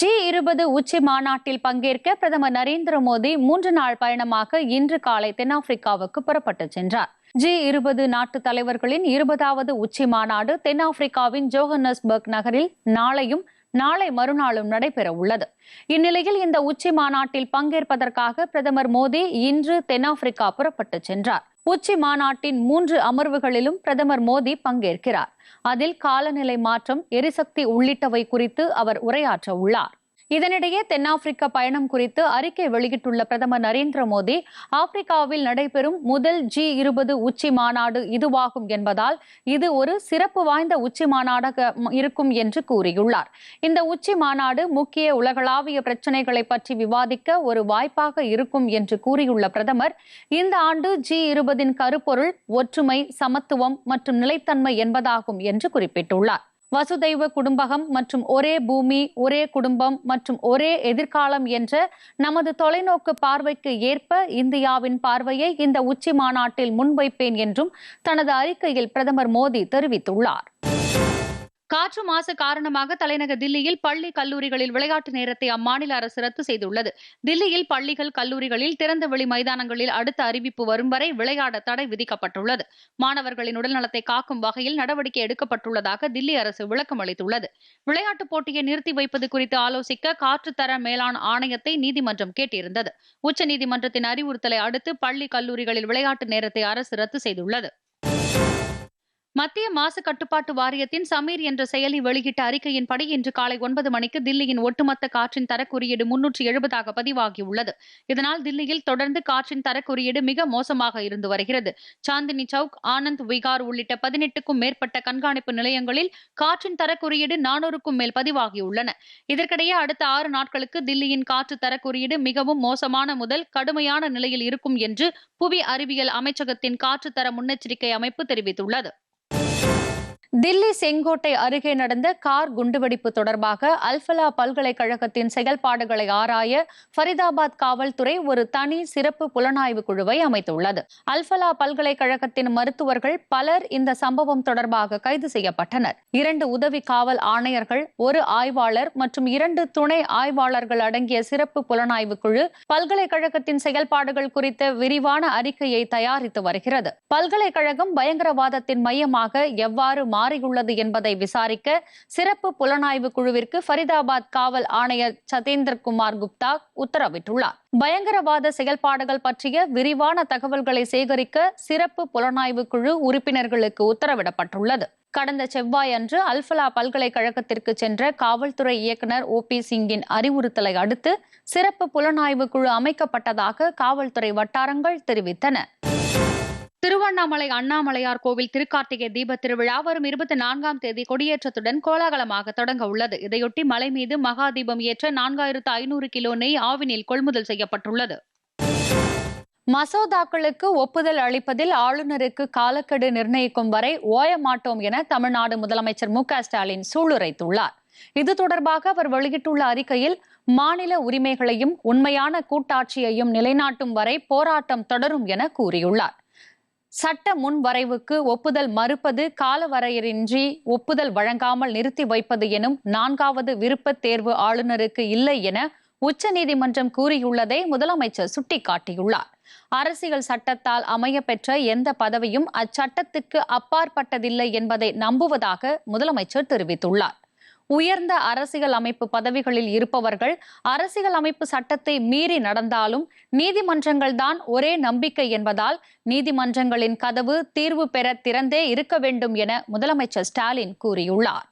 G இருபது உச்சி மாநாட்டில் பங்கேற்க பிரதமர் நரேந்திர மோடி மூன்று நாள் பயணமாக இன்று காலை தென்னாப்பிரிக்காவுக்கு புறப்பட்டு சென்றார். ஜி இருபது நாட்டு தலைவர்களின் இருபதாவது உச்சி மாநாடு தென்னாப்பிரிக்காவின் ஜோஹன்னஸ்பர்க் நகரில் நாளையும் நாளை மறுநாளும் நடைபெற உள்ளது. இந்நிலையில் இந்த உச்சி மாநாட்டில் பங்கேற்பதற்காக பிரதமர் மோடி இன்று தென்னாப்பிரிக்கா புறப்பட்டு சென்றார். உச்சி மாநாட்டின் மூன்று அமர்வுகளிலும் பிரதமர் மோடி பங்கேற்கிறார். அதில் காலநிலை மாற்றம் எரிசக்தி உள்ளிட்டவை குறித்து அவர் உரையாற்ற உள்ளார் இதனிடையே தென்னாப்பிரிக்க பயணம் குறித்து அறிக்கை வெளியிட்டுள்ள பிரதமர் நரேந்திர மோடி ஆப்பிரிக்காவில் நடைபெறும் முதல் ஜி இருபது உச்சி மாநாடு இதுவாகும் என்பதால் இது ஒரு சிறப்பு வாய்ந்த உச்சி மாநாடாக இருக்கும் என்று கூறியுள்ளார். இந்த உச்சி மாநாடு முக்கிய உலகளாவிய பிரச்சினைகளை பற்றி விவாதிக்க ஒரு வாய்ப்பாக இருக்கும் என்று கூறியுள்ள பிரதமர் இந்த ஆண்டு ஜி இருபதின் கருப்பொருள் ஒற்றுமை சமத்துவம் மற்றும் நிலைத்தன்மை என்பதாகும் என்று குறிப்பிட்டுள்ளார். வசுதைவ குடும்பகம் மற்றும் ஒரே பூமி ஒரே குடும்பம் மற்றும் ஒரே எதிர்காலம் என்ற நமது தொலைநோக்கு பார்வைக்கு ஏற்ப இந்தியாவின் பார்வையை இந்த உச்சி மாநாட்டில் முன்வைப்பேன் என்றும் தனது அறிக்கையில் பிரதமர் மோடி தெரிவித்துள்ளார். காற்று மாசு காரணமாக தலைநகர் தில்லியில் பள்ளி கல்லூரிகளில் விளையாட்டு நேரத்தை அம்மாநில அரசு ரத்து செய்துள்ளது. தில்லியில் பள்ளிகள் கல்லூரிகளில் திறந்தவெளி மைதானங்களில் அடுத்த அறிவிப்பு வரும் வரை விளையாட தடை விதிக்கப்பட்டுள்ளது. மாணவர்களின் உடல்நலத்தை காக்கும் வகையில் நடவடிக்கை எடுக்கப்பட்டுள்ளதாக தில்லி அரசு விளக்கம் அளித்துள்ளது. விளையாட்டுப் போட்டியை நிறுத்தி வைப்பது குறித்து ஆலோசிக்க காற்றுத்தர மேலாண் ஆணையத்தை நீதிமன்றம் கேட்டிருந்தது. உச்சநீதிமன்றத்தின் அறிவுறுத்தலை அடுத்து பள்ளி கல்லூரிகளில் விளையாட்டு நேரத்தை அரசு ரத்து செய்துள்ளது. மத்திய மாசு கட்டுப்பாட்டு வாரியத்தின் சமீர் என்ற செயலி வெளியிட்ட அறிக்கையின்படி இன்று காலை ஒன்பது மணிக்கு தில்லியின் ஒட்டுமொத்த காற்றின் தரக்குறியீடு முன்னூற்றி எழுபதாக பதிவாகியுள்ளது. இதனால் தில்லியில் தொடர்ந்து காற்றின் தரக்குறியீடு மிக மோசமாக இருந்து வருகிறது. சாந்தினி சவுக் ஆனந்த் விகார் உள்ளிட்ட பதினெட்டுக்கும் மேற்பட்ட கண்காணிப்பு நிலையங்களில் காற்றின் தரக்குறியீடு நானூறுக்கும் மேல் பதிவாகியுள்ளன. இதற்கிடையே அடுத்த ஆறு நாட்களுக்கு தில்லியின் காற்று தரக்குறியீடு மிகவும் மோசமான முதல் கடுமையான நிலையில் இருக்கும் என்று புவி அறிவியல் அமைச்சகத்தின் காற்று தர முன்னெச்சரிக்கை அமைப்பு தெரிவித்துள்ளது. தில்லி செங்கோட்டை அருகே நடந்த கார் குண்டுவெடிப்பு தொடர்பாக அல்ஃபலா பல்கலைக்கழகத்தின் செயல்பாடுகளை ஆராய ஃபரிதாபாத் காவல்துறை ஒரு தனி சிறப்பு புலனாய்வு குழுவை அமைத்துள்ளது. அல்ஃபலா பல்கலைக்கழகத்தின் மருத்துவர்கள் பலர் இந்த சம்பவம் தொடர்பாக கைது செய்யப்பட்டனர். இரண்டு உதவி காவல் ஆணையர்கள் ஒரு ஆய்வாளர் மற்றும் இரண்டு துணை ஆய்வாளர்கள் அடங்கிய சிறப்பு புலனாய்வு குழு பல்கலைக்கழகத்தின் செயல்பாடுகள் குறித்த விரிவான அறிக்கையை தயாரித்து வருகிறது. பல்கலைக்கழகம் பயங்கரவாதத்தின் மையமாக எவ்வாறு மாறியுள்ளது என்பதை விசாரிக்க சிறப்பு புலனாய்வு குழுவிற்கு ஃபரிதாபாத் காவல் ஆணையர் சதேந்திரகுமார் குப்தா உத்தரவிட்டுள்ளார். பயங்கரவாத செயல்பாடுகள் பற்றிய விரிவான தகவல்களை சேகரிக்க சிறப்பு புலனாய்வு குழு உறுப்பினர்களுக்கு உத்தரவிடப்பட்டுள்ளது. கடந்த செவ்வாய் அன்று அல்ஃபலா பல்கலைக்கழகத்திற்கு சென்ற காவல்துறை இயக்குநர் ஓ பி சிங்கின் அறிவுறுத்தலை அடுத்து சிறப்பு புலனாய்வு குழு அமைக்கப்பட்டதாக காவல்துறை வட்டாரங்கள் தெரிவித்தன. திருவண்ணாமலை அண்ணாமலையார் கோவில் திருக்கார்த்திகை தீப திருவிழா வரும் இருபத்தி நான்காம் தேதி கொடியேற்றத்துடன் கோலாகலமாக தொடங்க உள்ளது. இதையொட்டி மலை மீது மகா தீபம் ஏற்ற நான்காயிரத்து ஐநூறு கிலோ நெய் ஆவினில் கொள்முதல் செய்யப்பட்டுள்ளது. மசோதாக்களுக்கு ஒப்புதல் அளிப்பதில் ஆளுநருக்கு காலக்கெடு நிர்ணயிக்கும் வரை ஓய மாட்டோம் என தமிழ்நாடு முதலமைச்சர் மு ஸ்டாலின் சூளுரைத்துள்ளார். இது தொடர்பாக அவர் வெளியிட்டுள்ள அறிக்கையில் மாநில உரிமைகளையும் உண்மையான கூட்டாட்சியையும் நிலைநாட்டும் வரை போராட்டம் தொடரும் என கூறியுள்ளார். சட்ட முன் வரைவுக்கு ஒப்புதல் மறுப்பது காலவரையறின்றி ஒப்புதல் வழங்காமல் நிறுத்தி வைப்பது எனும் நான்காவது விருப்ப தேர்வு ஆளுநருக்கு இல்லை என உச்சநீதிமன்றம் கூறியுள்ளதை முதலமைச்சர் சுட்டிக்காட்டியுள்ளார். அரசியல் சட்டத்தால் அமையப்பெற்ற எந்த பதவியும் அச்சட்டத்துக்கு அப்பாற்பட்டதில்லை என்பதை நம்புவதாக முதலமைச்சர் தெரிவித்துள்ளார். உயர்ந்த அரசியல் அமைப்பு பதவிகளில் இருப்பவர்கள் அரசியல் அமைப்பு சட்டத்தை மீறி நடந்தாலும் நீதிமன்றங்கள் தான் ஒரே நம்பிக்கை என்பதால் நீதிமன்றங்களின் கதவு தீர்வு பெற திறந்தே இருக்க வேண்டும் என முதலமைச்சர் ஸ்டாலின் கூறியுள்ளார்.